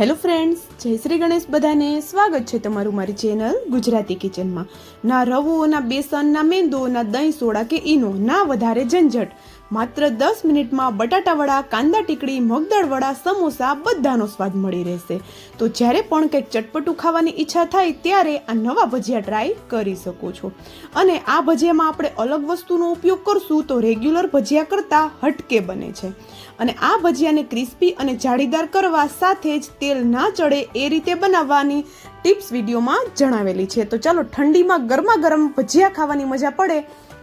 Hello friends, જય શ્રી ગણેશ બધાને. સ્વાગત છે તમારું મારી ચેનલ ગુજરાતી કિચનમાં. ના રવો, ના બેસન, ના મેંદો, ના દહીં સોડા કે ઈનો, ના વધારે ઝંઝટ. માત્ર દસ મિનિટમાં બટાટા વડા, કાંદા ટીકડી, મગદાળ વડા, સમોસા બધાનો સ્વાદ મળી રહેશે. તો જ્યારે પણ કંઈક ચટપટું ખાવાની ઈચ્છા થાય ત્યારે આ નવા ભજીયા ટ્રાય કરી શકો છો. અને આ ભજીયામાં આપણે અલગ વસ્તુનો ઉપયોગ કરશું તો રેગ્યુલર ભજીયા કરતાં હટકે બને છે. અને આ ભજીયાને ક્રિસ્પી અને જાળીદાર કરવા સાથે જ તેલ ના ચડે એ રીતે બનાવવાની ટિપ્સ વિડીયોમાં જણાવેલી છે. તો ચાલો ઠંડીમાં ગરમા ગરમ ભજીયા ખાવાની મજા પડે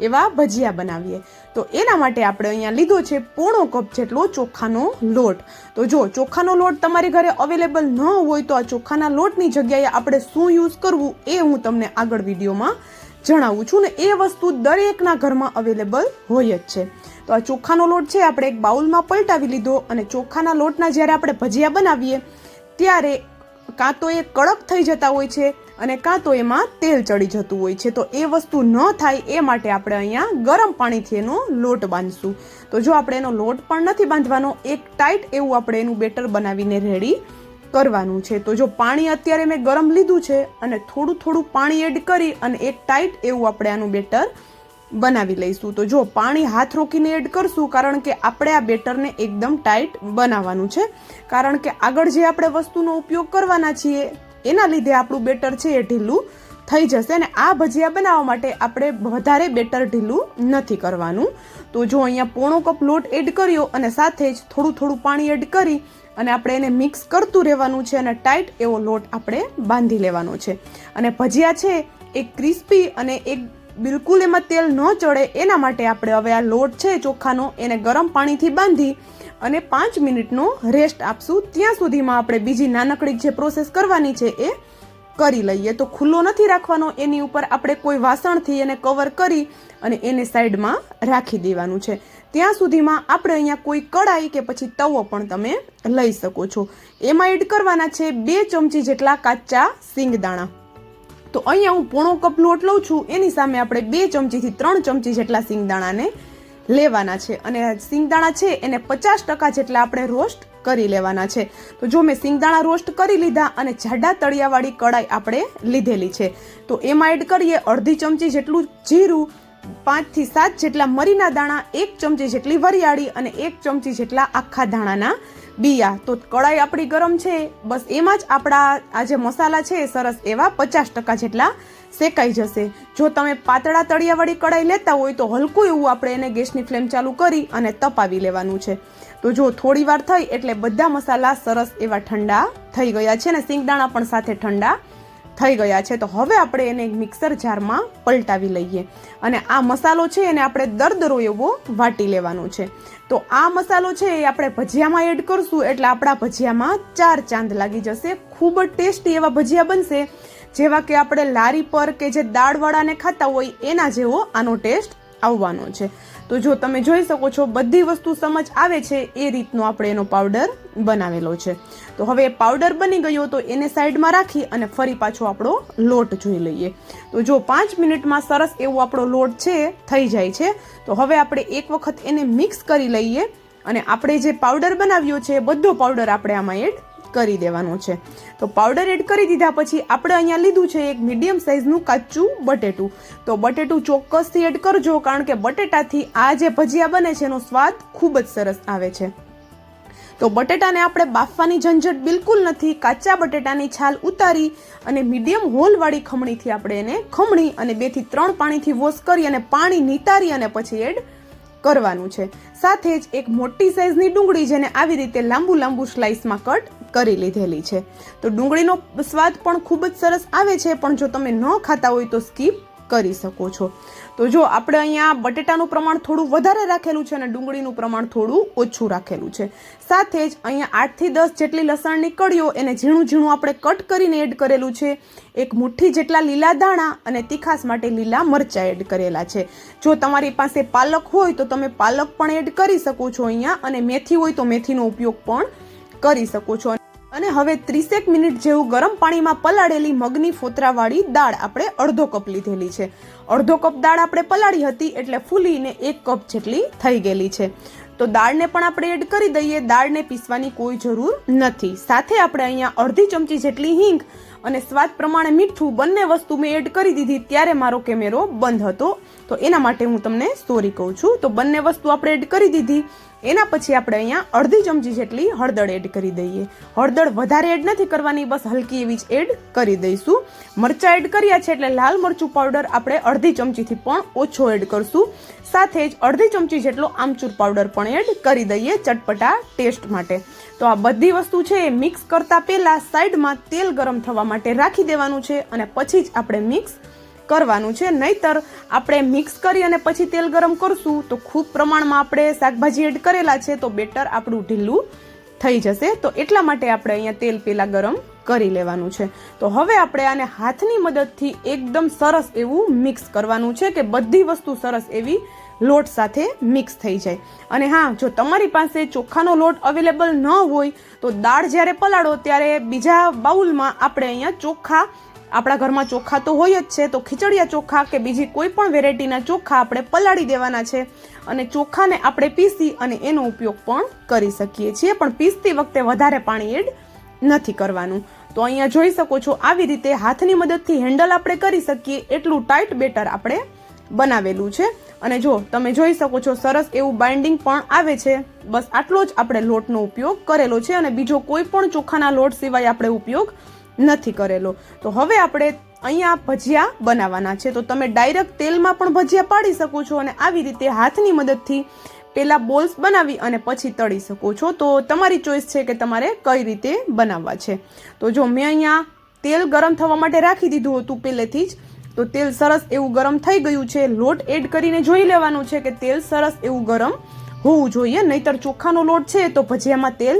એવા ભજીયા બનાવીએ. તો એના માટે આપણે અહીંયા લીધો છે પોણો કપ જેટલો ચોખાનો લોટ. તો જો ચોખાનો લોટ તમારી ઘરે અવેલેબલ ન હોય તો આ ચોખાના લોટની જગ્યાએ આપણે શું યુઝ કરવું એ હું તમને આગળ વિડીયોમાં જણાવું છું. ને એ વસ્તુ દરેકના ઘરમાં અવેલેબલ હોય જ છે. તો આ ચોખાનો લોટ છે, આપણે એક બાઉલમાં પલટાવી લીધો અને ચોખાના લોટના જ્યારે આપણે ભજીયા બનાવીએ, ત્યારે કાં તો એ કડક થઈ જતા હોય છે અને કાં તો એમાં તેલ ચડી જતું હોય છે. તો એ વસ્તુ ન થાય એ માટે આપણે અહીંયા ગરમ પાણીથી એનો લોટ બાંધશું. તો જો આપણે એનો લોટ પણ નથી બાંધવાનો, એક ટાઈટ એવું આપણે એનું બેટર બનાવીને રેડી કરવાનું છે. તો જો પાણી અત્યારે મેં ગરમ લીધું છે અને થોડું થોડું પાણી એડ કરી અને એક ટાઈટ એવું આપણે આનું બેટર બનાવી લઈશું. તો જો પાણી હાથ રોકીને એડ કરશું, કારણ કે આપણે આ બેટરને એકદમ ટાઈટ બનાવવાનું છે. કારણ કે આગળ જે આપણે વસ્તુનો ઉપયોગ કરવાના છીએ, એના લીધે આપણું બેટર છે એ ઢીલું થઈ જશે અને આ ભજીયા બનાવવા માટે આપણે વધારે બેટર ઢીલું નથી કરવાનું. તો જો અહીંયા પોણો કપ લોટ એડ કર્યો અને સાથે જ થોડું થોડું પાણી એડ કરી અને આપણે એને મિક્સ કરતું રહેવાનું છે અને ટાઈટ એવો લોટ આપણે બાંધી લેવાનો છે. અને ભજીયા છે એ ક્રિસ્પી અને એક બિલકુલ એમાં તેલ ન ચડે એના માટે આપણે હવે આ લોટ છે ચોખાનો એને ગરમ પાણીથી બાંધી અને પાંચ મિનિટનો રેસ્ટ આપશું. ત્યાં સુધીમાં આપણે બીજી નાનકડી જે પ્રોસેસ કરવાની છે એ કરી લઈએ. તો ખુલ્લો નથી રાખવાનો, એની ઉપર આપણે કોઈ વાસણથી એને કવર કરી અને એને સાઈડમાં રાખી દેવાનું છે. ત્યાં સુધીમાં આપણે અહીંયા કોઈ કડાઈ કે પછી તવો પણ તમે લઈ શકો છો. એમાં એડ કરવાના છે બે ચમચી જેટલા કાચા સિંગદાણા. તો અહીંયા હું પોણો કપ લોટ લઉં છું. એની સામે આપણે બે ચમચીથી ત્રણ ચમચી જેટલા સિંગદાણાને લેવાના છે. અને સિંગદાણા છે એને પચાસ ટકા જેટલા આપણે રોસ્ટ કરી લેવાના છે. તો જો મેં સિંગદાણા રોસ્ટ કરી લીધા અને જાડા તળિયાવાળી કડાઈ આપણે લીધેલી છે, તો એમાં એડ કરીએ અડધી ચમચી જેટલું જીરું, પાંચથી સાત જેટલા મરીના દાણા, એક ચમચી જેટલી વરિયાળી અને એક ચમચી જેટલા આખા ધાણાના બિયા, તો કડાઈ આપણી ગરમ છે. બસ એમાં જ આપણા આ જે મસાલા છે એ સરસ એવા પચાસ ટકા જેટલા શેકાઈ જશે. જો તમે પાતળા તળિયાવાળી કડાઈ લેતા હોય તો હલકું એવું આપણે એને ગેસની ફ્લેમ ચાલુ કરી અને તપાવી લેવાનું છે. તો જો થોડી વાર થઈ એટલે બધા મસાલા સરસ એવા ઠંડા થઈ ગયા છે ને સિંગદાણા પણ સાથે ઠંડા થઈ ગયા છે, તો હવે આપણે એને એક મિક્સર જારમાં પલટાવી લઈએ. અને આ મસાલો છે એને આપણે દરદરો એવો વાટી લેવાનો છે. તો આ મસાલો છે એ આપણે ભજીયામાં એડ કરશું, એટલે આપણા ભજીયામાં ચાર ચાંદ લાગી જશે. ખૂબ જ ટેસ્ટી એવા ભજીયા બનશે, જેવા કે આપણે લારી પર કે જે દાળવાળાને ખાતા હોય, એના જેવો આનો ટેસ્ટ આવવાનો છે. તો જો તમે જોઈ શકો છો, બધી વસ્તુ સમજ આવે છે, એ રીતનો આપણે એનો પાવડર બનાવેલો છે. તો હવે પાવડર બની ગયો તો એને સાઈડમાં રાખી અને ફરી પાછો આપણો લોટ જોઈ લઈએ. તો જો પાંચ મિનિટમાં સરસ એવો આપણો લોટ છે, થઈ જાય છે. તો હવે આપણે એક વખત એને મિક્સ કરી લઈએ અને આપણે જે પાવડર બનાવ્યો છે, બધો પાવડર આપણે આમાં એડ કરી દેવાનું છે. તો પાવડર એડ કરી દીધા પછી આપણે અહીંયા લીધું છે એક મીડિયમ સાઇઝનું કાચું બટેટું. તો બટેટું ચોક્કસથી એડ કરજો કારણ કે બટેટાથી આ જે ભજીયા બને છે એનો સ્વાદ ખૂબ જ સરસ આવે છે. તો બટેટાને આપણે બાફવાની ઝંઝટ બિલકુલ નથી, કાચા બટેટાની છાલ ઉતારી અને મીડિયમ હોલવાળી ખમણીથી આપણે એને ખમણી અને બેથી ત્રણ પાણીથી વોશ કરી અને પાણી નિતારી અને પછી એડ કરવાનું છે. સાથે જ એક મોટી સાઇઝની ડુંગળી જેને આવી રીતે લાંબુ લાંબુ સ્લાઇસમાં કટ કરી લીધેલી છે. તો ડુંગળીનો સ્વાદ પણ ખૂબ જ સરસ આવે છે, પણ જો તમે ન ખાતા હોય તો સ્કીપ કરી શકો છો. તો જો આપણે અહીંયા બટેટાનું પ્રમાણ થોડું વધારે રાખેલું છે અને ડુંગળીનું પ્રમાણ થોડું ઓછું રાખેલું છે. સાથે જ અહીંયા આઠથી દસ જેટલી લસણની કળીઓ એને ઝીણું ઝીણું આપણે કટ કરીને એડ કરેલું છે. એક મુઠ્ઠી જેટલા લીલા દાણા અને તીખાસ માટે લીલા મરચાં એડ કરેલા છે. જો તમારી પાસે પાલક હોય તો તમે પાલક પણ એડ કરી શકો છો અહીંયા, અને મેથી હોય તો મેથીનો ઉપયોગ પણ કરી શકો છો. અને હવે ત્રીસેક મિનિટ જેવું ગરમ પાણીમાં પલાળેલી મગની ફોતરાવાળી દાળ આપણે અડધો કપ લીધેલી છે. અડધો કપ દાળ આપણે પલાળી હતી એટલે ફૂલીને એક કપ જેટલી થઈ ગયેલી છે. તો દાળને પણ આપણે એડ કરી દઈએ. દાળને પીસવાની કોઈ જરૂર નથી. સાથે આપણે અહીંયા અડધી ચમચી જેટલી હિંગ અને સ્વાદ પ્રમાણે મીઠું બંને વસ્તુ મેં એડ કરી દીધી ત્યારે મારો કેમેરો બંધ હતો. તો એના માટે હું તમને સ્ટોરી કહું છું. તો બંને વસ્તુ આપણે એડ કરી દીધી. એના પછી આપણે અહીંયા અડધી ચમચી જેટલી હળદર એડ કરી દઈએ. હળદર વધારે એડ નથી કરવાની, બસ હલકી એવી જ એડ કરી દઈશું. મરચાં એડ કર્યા છે એટલે લાલ મરચું પાવડર આપણે અડધી ચમચીથી પણ ઓછો એડ કરશું. સાથે જ અડધી ચમચી જેટલો આમચૂર પાવડર પણ એડ કરી દઈએ ચટપટા ટેસ્ટ માટે. તો આ બધી વસ્તુ છે એ મિક્સ કરતાં પહેલાં સાઈડમાં તેલ ગરમ થવા માટે રાખી દેવાનું છે અને પછી જ આપણે મિક્સ કરવાનું છે. નહીતર આપણે મિક્સ કરી અને પછી તેલ ગરમ કરશું. તો ખૂબ પ્રમાણમાં આપણે શાકભાજી એડ કરેલા છે, તો બેટર આપણું ઢીલું થઈ જશે. તો એટલા માટે આપણે અહીંયા તેલ પહેલાં ગરમ કરી લેવાનું છે. તો હવે આપણે આને હાથની મદદથી એકદમ સરસ એવું મિક્સ કરવાનું છે કે બધી વસ્તુ સરસ એવી લોટ સાથે મિક્સ થઈ જાય. અને હા, જો તમારી પાસે ચોખાનો લોટ અવેલેબલ ન હોય, તો દાળ જ્યારે પલાળો ત્યારે બીજા બાઉલમાં આપણે અહીંયા ચોખા આપણા ઘરમાં ચોખા તો હોય જ છે, તો ખીચડિયા ચોખા કે બીજી કોઈ પણ વેરાયટીના ચોખા આપણે પલાળી દેવાના છે અને ચોખાને આપણે પીસી અને એનો ઉપયોગ પણ કરી શકીએ છીએ, પણ પીસતી વખતે વધારે પાણી એડ નથી કરવાનું. તો અહીંયા જોઈ શકો છો, આવી રીતે હાથની મદદથી હેન્ડલ આપણે કરી શકીએ, એટલું ટાઈટ બેટર આપણે બનાવેલું છે. અને જો તમે જોઈ શકો છો, સરસ એવું બાઇન્ડિંગ પણ આવે છે. બસ આટલો જ આપણે લોટનો ઉપયોગ કરેલો છે અને બીજો કોઈ પણ ચોખાના લોટ સિવાય આપણે ઉપયોગ નથી કરેલો. તો હવે આપણે અહીંયા ભજીયા બનાવવાના છે. તો તમે ડાયરેક્ટ તેલમાં પણ ભજીયા પાડી શકો છો અને આવી રીતે હાથની મદદથી પહેલાં બોલ્સ બનાવી અને પછી તળી શકો છો. તો તમારી ચોઈસ છે કે તમારે કઈ રીતે બનાવવા છે. તો જો મેં અહીંયા તેલ ગરમ થવા માટે રાખી દીધું હતું પહેલેથી જ, તો તેલ સરસ એવું ગરમ થઈ ગયું છે. લોટ એડ કરીને જોઈ લેવાનું છે કે તેલ સરસ એવું ગરમ હોવું જોઈએ. નહીતર ચોખાનો લોટ છે તો ભજીયામાં તેલ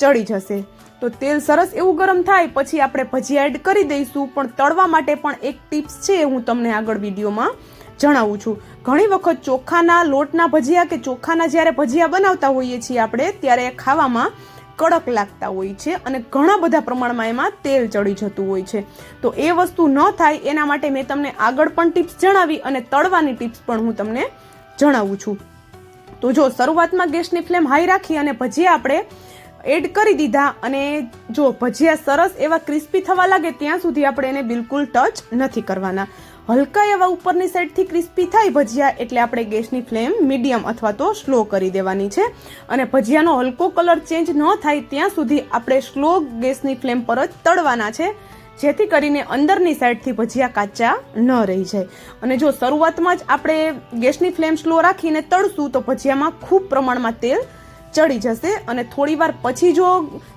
ચડી જશે. તો તેલ સરસ એવું ગરમ થાય, પછી આપણે ભજીયા એડ કરી દઈશું. પણ તળવા માટે પણ એક ટિપ્સ છે હું તમને આગળ વિડીયોમાં જણાવું છું. ઘણી વખત ચોખાના લોટના ભજીયા કે ચોખાના જ્યારે ભજીયા બનાવતા હોઈએ છીએ આપણે, ત્યારે ખાવામાં કડક લાગતા હોય છે અને ઘણા બધા પ્રમાણમાં એમાં તેલ ચડી જતું હોય છે. તો એ વસ્તુ ન થાય, એના માટે મેં તમને આગળ પણ ટિપ્સ જણાવી અને તળવાની ટિપ્સ પણ હું તમને જણાવું છું. તો જો શરૂઆતમાં ગેસની ફ્લેમ હાઈ રાખી અને ભજીયા આપણે એડ કરી દીધા અને જો ભજીયા સરસ એવા ક્રિસ્પી થવા લાગે ત્યાં સુધી આપણે એને બિલકુલ ટચ નથી કરવાના. હલકા એવા ઉપરની સાઈડથી ક્રિસ્પી થાય ભજીયા એટલે આપણે ગેસની ફ્લેમ મીડિયમ અથવા તો સ્લો કરી દેવાની છે. અને ભજીયાનો હલકો કલર ચેન્જ ન થાય ત્યાં સુધી આપણે સ્લો ગેસની ફ્લેમ પર જ તળવાના છે. જેથી કરીને અંદરની સાઈડથી ભજીયા કાચા ન રહી જાય. અને જો શરૂઆતમાં જ આપણે ગેસની ફ્લેમ સ્લો રાખીને તળશું તો ભજીયામાં ખૂબ પ્રમાણમાં તેલ ચડી જશે અને થોડી વાર પછી જો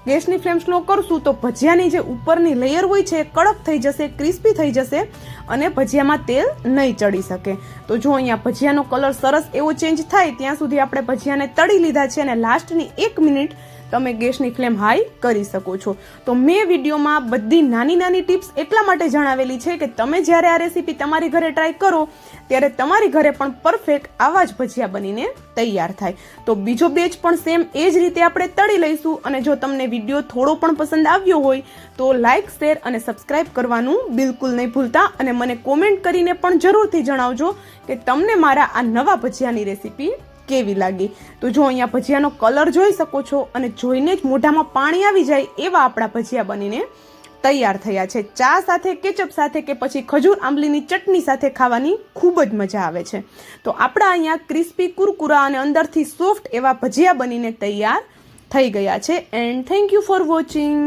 ગેસની ફ્લેમ સ્લો કરશું તો ભજીયાની જે ઉપરની લેયર હોય છે એ કડક થઈ જશે ક્રિસ્પી થઈ જશે અને ભજીયામાં તેલ નહીં ચડી શકે. તો જો અહીંયા ભજીયાનો કલર સરસ એવો ચેન્જ થાય, ત્યાં સુધી આપણે ભજીયાને તળી લીધા છે અને લાસ્ટની એક મિનિટ તમે ગેસની ફ્લેમ હાઈ કરી શકો છો. તો મેં વિડીયોમાં બધી નાની નાની ટિપ્સ એટલા માટે જણાવેલી છે કે તમે જ્યારે આ રેસીપી તમારી ઘરે ટ્રાય કરો, ત્યારે તમારી ઘરે પણ પરફેક્ટ આવા જ ભજીયા બનીને તૈયાર થાય. તો બીજો બેચ પણ સેમ એ જ રીતે આપણે તળી લઈશું અને જો તમને વીડિયો થોડો પણ પસંદ આવ્યો હોય, તો લાઇક શેર અને સબસ્ક્રાઇબ કરવાનું બિલકુલ નહીં ભૂલતા. અને મને કોમેન્ટ કરીને પણ જરૂરથી જણાવજો કે તમને મારા આ નવા ભજીયાની રેસીપી કેવી લાગી? તો જો અહીંયા ભજીયાનો કલર જોઈ શકો છો અને જોઈને જ મોઢામાં પાણી આવી જાય એવા આપણા ભજીયા બનીને તૈયાર થયા છે. ચા સાથે કેચઅપ સાથે કે પછી ખજૂર આંબલીની ચટણી સાથે ખાવાની ખૂબ જ મજા આવે છે. તો આપણા અહીંયા ક્રિસ્પી, કુરકુરા અને અંદરથી સોફ્ટ એવા ભજીયા બનીને તૈયાર થઈ ગયા છે. And thank you for watching